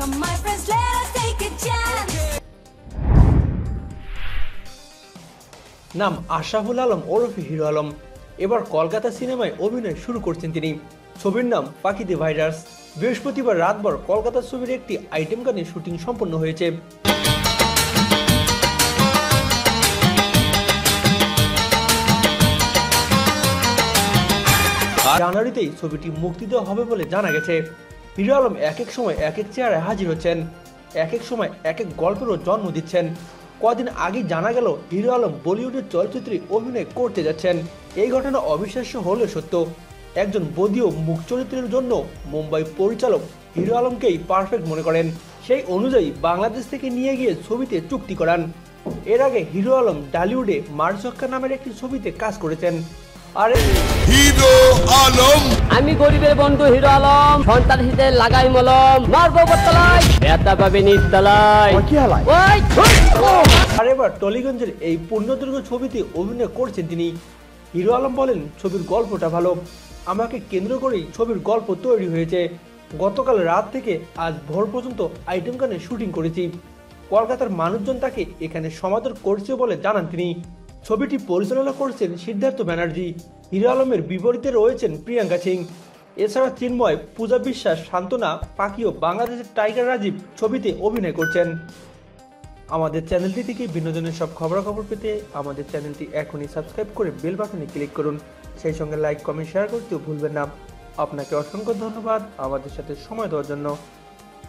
Come my friends, let us take a chance. নাম আশাফুল আলম ওরফে hero Alam. এবার কলকাতা সিনেমায় অভিনয় শুরু করছেন তিনি। ছবির নাম পাকিতে ভাইরাস। বৃহস্পতিবার রাতভর কলকাতা ছবির একটি আইটেম গানের শুটিং সম্পন্ন হয়েছে। জানুয়ারিতেই ছবিটি মুক্তি দেওয়া হবে বলে জানা গেছে। হিরো আলম এক এক সময় এক এক চেয়ারে হাজির হচ্ছেন এক এক সময় এক এক গল্পেরও জন্ম দিচ্ছেন। কদিন আগে জানা গেল হিরো আলম বলিউডের চলচ্চিত্রে অভিনয় করতে যাচ্ছেন। এই ঘটনা অবিশ্বাস্য হলেও সত্য। একজন বদীয় মুখ চরিত্রের জন্য মুম্বাই পরিচালক হিরো আলমকেই পারফেক্ট মনে করেন। সেই অনুযায়ী বাংলাদেশ থেকে নিয়ে গিয়ে ছবিতে চুক্তি করান। এর আগে হিরো আলম ডালিউডে মারচক্কা নামের একটি ছবিতে কাজ করেছেন। আর হিরো আলম আমি গরিবের বন্ধু হিরো আলম সন্তান হিতে লাগাই মলম। মারবো বতলায় ব্যথা পাবে নিস্তলায় ওই আর এবার টলিগঞ্জের এই পূর্ণদৈর্ঘ ছবিতে অভিনয় করছেন তিনি। হিরো আলম বলেন ছবির গল্পটা ভালো। আমাকে কেন্দ্র করেই ছবির গল্প তৈরি হয়েছে। গতকাল রাত থেকে আজ ভোর পর্যন্ত আইটেম গানের শুটিং করেছি। কলকাতার মানুষজন তাকে এখানে সমাদর করছে বলে জানান তিনি। ছবিটি পরিচালনা করছেন সিদ্ধার্থ ব্যানার্জি। হিরো আলমের বিপরীতে রয়েছেন প্রিয়াঙ্কা সিং। এছাড়া চিন্ময় পূজা বিশ্বাস সান্ত্বনা পাখি ও বাংলাদেশের টাইগার রাজীব ছবিতে অভিনয় করছেন। আমাদের চ্যানেলটি থেকে বিনোদনের সব খবরাখবর পেতে আমাদের চ্যানেলটি এখনই সাবস্ক্রাইব করে বেল বাটনে ক্লিক করুন। সেই সঙ্গে লাইক, কমেন্ট, শেয়ার করতেও ভুলবেন না। আপনাকে অসংখ্য ধন্যবাদ আমাদের সাথে সময় দেওয়ার জন্য।